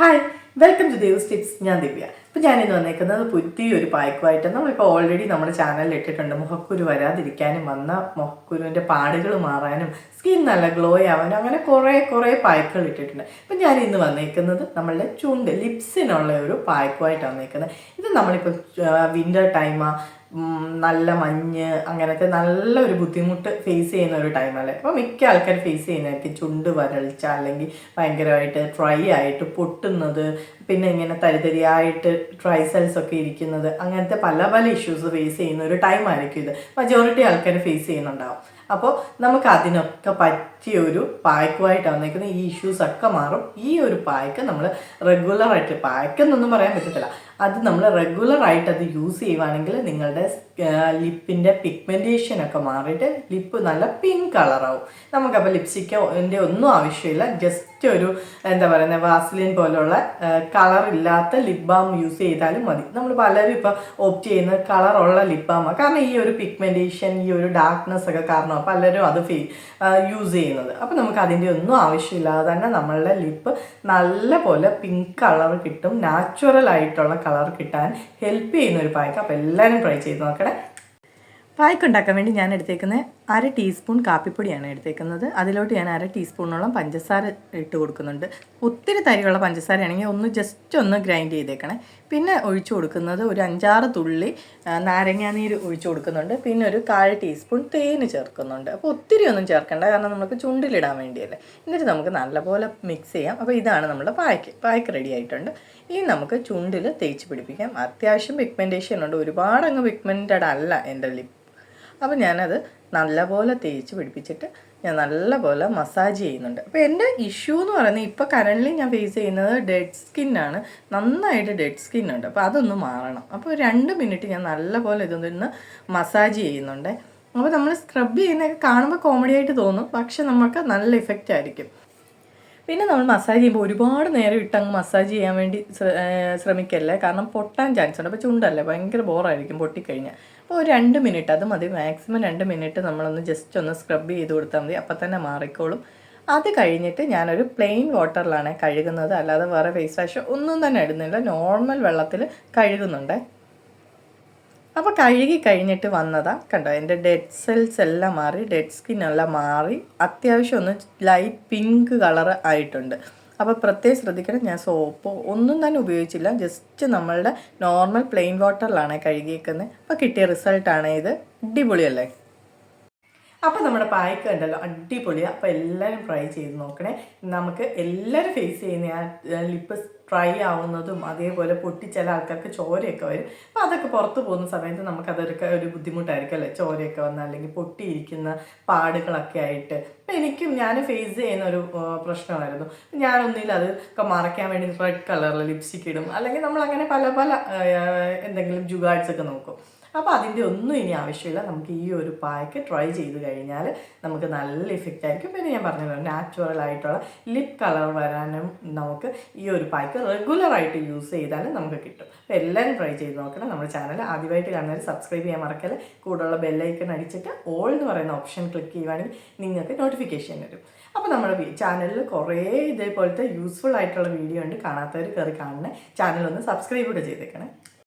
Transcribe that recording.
Hi welcome to Devas tips ഞാൻ ദിവ്യ. ഞാൻ ഞാനിന്ന് വന്നേക്കുന്നത് പുതിയൊരു പായ്ക്കുമായിട്ട് നമ്മളിപ്പോൾ ഓൾറെഡി നമ്മുടെ ചാനലിൽ ഇട്ടിട്ടുണ്ട്. മുഖക്കുരു വരാതിരിക്കാനും വന്ന മുഖക്കുരുവിന്റെ പാടുകൾ മാറാനും സ്കിൻ നല്ല ഗ്ലോ ആവാനും അങ്ങനെ കുറേ കുറേ പായ്ക്കുകൾ ഇട്ടിട്ടുണ്ട്. അപ്പം ഞാൻ ഇന്ന് വന്നേക്കുന്നത് നമ്മളുടെ ചുണ്ട് ലിപ്സിനുള്ള ഒരു പായ്ക്കുമായിട്ടാണ് വന്നേക്കുന്നത്. ഇത് നമ്മളിപ്പോൾ വിന്റർ ടൈമാ ഉം, നല്ല മഞ്ഞ് അങ്ങനത്തെ നല്ല ഒരു ബുദ്ധിമുട്ട് ഫേസ് ചെയ്യുന്ന ഒരു ടൈമല്ലേ അപ്പോൾ മിക്ക ആൾക്കാർ ഫേസ് ചെയ്യുന്നതായിരിക്കും. ചുണ്ട് വരൾച്ച അല്ലെങ്കിൽ ഭയങ്കരമായിട്ട് ഡ്രൈ ആയിട്ട് പൊട്ടുന്നത് പിന്നെ ഇങ്ങനെ തരിതരിയായിട്ട് ഡ്രൈ സെൽസ് ഒക്കെ ഇരിക്കുന്നത് അങ്ങനത്തെ പല പല ഇഷ്യൂസ് ഫേസ് ചെയ്യുന്ന ഒരു ടൈം ആയിരിക്കും ഇത്. മജോറിറ്റി ആൾക്കാർ ഫേസ് ചെയ്യുന്നുണ്ടാവും. അപ്പോൾ നമുക്ക് അതിനൊക്കെ പറ്റിയ ഒരു പായ്ക്കുമായിട്ടാണ് വന്നേക്കുന്ന ഈ ഇഷ്യൂസ് ഒക്കെ മാറും. ഈ ഒരു പായ്ക്ക് നമ്മൾ റെഗുലറായിട്ട് പായ്ക്കെന്നൊന്നും പറയാൻ പറ്റത്തില്ല. അത് നമ്മൾ റെഗുലർ ആയിട്ട് അത് യൂസ് ചെയ്യുവാണെങ്കിൽ നിങ്ങളുടെ ലിപ്പിന്റെ പിഗ്മെന്റേഷൻ ഒക്കെ മാറിയിട്ട് ലിപ്പ് നല്ല പിങ്ക് കളറാവും നമുക്കപ്പോൾ ലിപ്സ്റ്റിക്കോ എന്റെ ഒന്നും ആവശ്യമില്ല. ജസ്റ്റ് ഒരു എന്താ പറയുന്നത് വാസ്ലിൻ പോലുള്ള കളർ ഇല്ലാത്ത ലിപ് ബാം യൂസ് ചെയ്താലും മതി. നമ്മൾ പലരും ഇപ്പോൾ ഓപ്റ്റ് ചെയ്യുന്ന കളറുള്ള ലിപ് ബാമാണ് കാരണം ഈ ഒരു പിഗ്മെന്റേഷൻ ഈ ഒരു ഡാർക്ക്നെസ് ഒക്കെ കാരണം പലരും അത് ഫീ യൂസ് ചെയ്യുന്നത്. അപ്പോൾ നമുക്ക് അതിന്റെ ഒന്നും ആവശ്യമില്ലാതെ തന്നെ നമ്മളുടെ ലിപ്പ് നല്ല പോലെ പിങ്ക് കളർ കിട്ടും. നാച്ചുറൽ ആയിട്ടുള്ള കളർ കിട്ടാൻ ഹെൽപ്പ് ചെയ്യുന്ന ഒരു പായ്ക്ക്. അപ്പോൾ എല്ലാവരും ട്രൈ ചെയ്ത് നോക്കണേ. പായ്ക്ക് ഉണ്ടാക്കാൻ വേണ്ടി ഞാൻ എടുത്തേക്കുന്നത് അര ടീസ്പൂൺ കാപ്പിപ്പൊടിയാണ് എടുത്തേക്കുന്നത്. അതിലോട്ട് ഞാൻ അര ടീസ്പൂണോളം പഞ്ചസാര ഇട്ട് കൊടുക്കുന്നുണ്ട്. ഒത്തിരി തരിയുള്ള പഞ്ചസാരയാണെങ്കിൽ ഒന്ന് ജസ്റ്റ് ഒന്ന് ഗ്രൈൻഡ് ചെയ്തേക്കണേ. പിന്നെ ഒഴിച്ചു കൊടുക്കുന്നത് ഒരു അഞ്ചാറ് തുള്ളി നാരങ്ങാനീര് ഒഴിച്ചു കൊടുക്കുന്നുണ്ട്. പിന്നെ ഒരു കാൽ ടീസ്പൂൺ തേന് ചേർക്കുന്നുണ്ട്. അപ്പോൾ ഒത്തിരി ഒന്നും ചേർക്കണ്ട. കാരണം നമുക്ക് ചുണ്ടിലിടാൻ വേണ്ടിയല്ലേ. എന്നിട്ട് നമുക്ക് നല്ലപോലെ മിക്സ് ചെയ്യാം. അപ്പോൾ ഇതാണ് നമ്മുടെ പായ്ക്ക്. പായ്ക്ക് റെഡി ആയിട്ടുണ്ട്. ഇനി നമുക്ക് ചുണ്ടിൽ തേച്ച് പിടിപ്പിക്കാം. അത്യാവശ്യം പിഗ്മെന്റേഷൻ ഉണ്ട്. ഒരുപാട് അങ്ങ് പിഗ്മെന്റഡ് അല്ല എന്റെ ലിപ്പ് അപ്പോൾ ഞാനത് നല്ലപോലെ തേച്ച് പിടിപ്പിച്ചിട്ട് ഞാൻ നല്ലപോലെ മസാജ് ചെയ്യുന്നുണ്ട്. അപ്പോൾ എന്റെ ഇഷ്യൂ എന്ന് പറയുന്നത് ഇപ്പോൾ കറന്റ്ലി ഞാൻ ഫേസ് ചെയ്യുന്നത് ഡെഡ് സ്കിന്നാണ് നന്നായിട്ട് ഡെഡ് സ്കിന്നുണ്ട് അപ്പോൾ അതൊന്ന് മാറണം. അപ്പോൾ രണ്ട് മിനിറ്റ് ഞാൻ നല്ലപോലെ ഇതൊന്ന് മസാജ് ചെയ്യുന്നുണ്ട്. അപ്പോൾ നമ്മൾ സ്ക്രബ് ചെയ്യുന്നതൊക്കെ കാണുമ്പോൾ കോമഡി ആയിട്ട് തോന്നും. പക്ഷെ നമുക്ക് നല്ല ഇഫക്റ്റ് ആയിരിക്കും. പിന്നെ നമ്മൾ മസാജ് ചെയ്യുമ്പോൾ ഒരുപാട് നേരം ഇട്ടങ്ങ് മസാജ് ചെയ്യാൻ വേണ്ടി ശ്രമിക്കല്ലേ? കാരണം പൊട്ടാൻ ചാൻസ് ഉണ്ട്. അപ്പോൾ ചുണ്ടല്ലേ? ഭയങ്കര ബോറായിരിക്കും പൊട്ടിക്കഴിഞ്ഞാൽ. അപ്പോൾ ഒരു രണ്ട് മിനിറ്റ് അത് മതി. മാക്സിമം രണ്ട് മിനിറ്റ് നമ്മളൊന്ന് ജസ്റ്റ് ഒന്ന് സ്ക്രബ് ചെയ്ത് കൊടുത്താൽ മതി. അപ്പം തന്നെ മാറിക്കോളും. അത് കഴിഞ്ഞിട്ട് ഞാനൊരു പ്ലെയിൻ വാട്ടറിലാണ് കഴുകുന്നത്. അല്ലാതെ വേറെ ഫേസ് വാഷ് ഒന്നും തന്നെ ഇടുന്നില്ല. നോർമൽ വെള്ളത്തിൽ കഴുകുന്നുണ്ടേ. അപ്പോൾ കഴുകി കഴിഞ്ഞിട്ട് വന്നതാ കണ്ടോ? എന്റെ ഡെഡ് സെൽസ് എല്ലാം മാറി ഡെഡ് സ്കിൻ എല്ലാം മാറി. അത്യാവശ്യം ഒന്ന് ലൈറ്റ് പിങ്ക് കളർ ആയിട്ടുണ്ട്. അപ്പോൾ പ്രത്യേകം ശ്രദ്ധിക്കണം. ഞാൻ സോപ്പോ ഒന്നും തന്നെ ഉപയോഗിച്ചില്ല. ജസ്റ്റ് നമ്മളുടെ നോർമൽ പ്ലെയിൻ വാട്ടറിലാണ് കഴുകിയേക്കുന്നത് അപ്പോൾ കിട്ടിയ റിസൾട്ടാണ് ഇത്. അടിപൊളിയല്ലേ? അപ്പോൾ നമ്മുടെ പായ്ക്ക് ഉണ്ടല്ലോ അടിപൊളിയാണ് അപ്പോൾ എല്ലാവരും ട്രൈ ചെയ്ത് നോക്കണേ. നമുക്ക് എല്ലാവരും ഫേസ് ചെയ്യുന്ന ആ ലിപ്പ് ട്രൈ ആവുന്നതും അതേപോലെ പൊട്ടി ചില ആൾക്കാർക്ക് ചോരയൊക്കെ വരും. അപ്പോൾ അതൊക്കെ പുറത്ത് പോകുന്ന സമയത്ത് നമുക്കതൊക്കെ ഒരു ബുദ്ധിമുട്ടായിരിക്കും അല്ലേ? ചോരയൊക്കെ വന്ന അല്ലെങ്കിൽ പൊട്ടിയിരിക്കുന്ന പാടുകളൊക്കെ ആയിട്ട്. അപ്പം എനിക്കും ഞാൻ ഫേസ് ചെയ്യുന്ന ഒരു പ്രശ്നമായിരുന്നു. ഞാനൊന്നില്ല അത് ഒക്കെ മറയ്ക്കാൻ വേണ്ടി റെഡ് കളറിൽ ലിപ്സ്റ്റിക് ഇടും. അല്ലെങ്കിൽ നമ്മൾ അങ്ങനെ പല പല എന്തെങ്കിലും ജുഗാഡ്സ് ഒക്കെ നോക്കും. അപ്പോൾ അതിന്റെ ഒന്നും ഇനി ആവശ്യമില്ല. നമുക്ക് ഈ ഒരു പായ്ക്ക് ട്രൈ ചെയ്ത് കഴിഞ്ഞാൽ നമുക്ക് നല്ല ഇഫക്റ്റ് ആയിരിക്കും. പിന്നെ ഞാൻ പറഞ്ഞല്ലോ നാച്ചുറൽ ആയിട്ടുള്ള ലിപ് കളർ വരാനും നമുക്ക് ഈ ഒരു പായ്ക്ക് റെഗുലറായിട്ട് യൂസ് ചെയ്താലും നമുക്ക് കിട്ടും. അപ്പോൾ എല്ലാവരും ട്രൈ ചെയ്ത് നോക്കണം. നമ്മുടെ ചാനൽ ആദ്യമായിട്ട് കാണുന്നവർ സബ്സ്ക്രൈബ് ചെയ്യാൻ മറക്കല്ല. കൂടുതലുള്ള ബെല്ലൈക്കൺ അടിച്ചിട്ട് ഓൾ എന്ന് പറയുന്ന ഓപ്ഷൻ ക്ലിക്ക് ചെയ്യുവാണെങ്കിൽ നിങ്ങൾക്ക് നോട്ടിഫിക്കേഷൻ വരും. അപ്പോൾ നമ്മുടെ ചാനലിൽ കുറേ ഇതേപോലത്തെ യൂസ്ഫുൾ ആയിട്ടുള്ള വീഡിയോ ഉണ്ട്. കാണാത്തവർ കയറി കാണണേ. ചാനലൊന്ന് സബ്സ്ക്രൈബ് കൂടെ ചെയ്തേക്കണേ.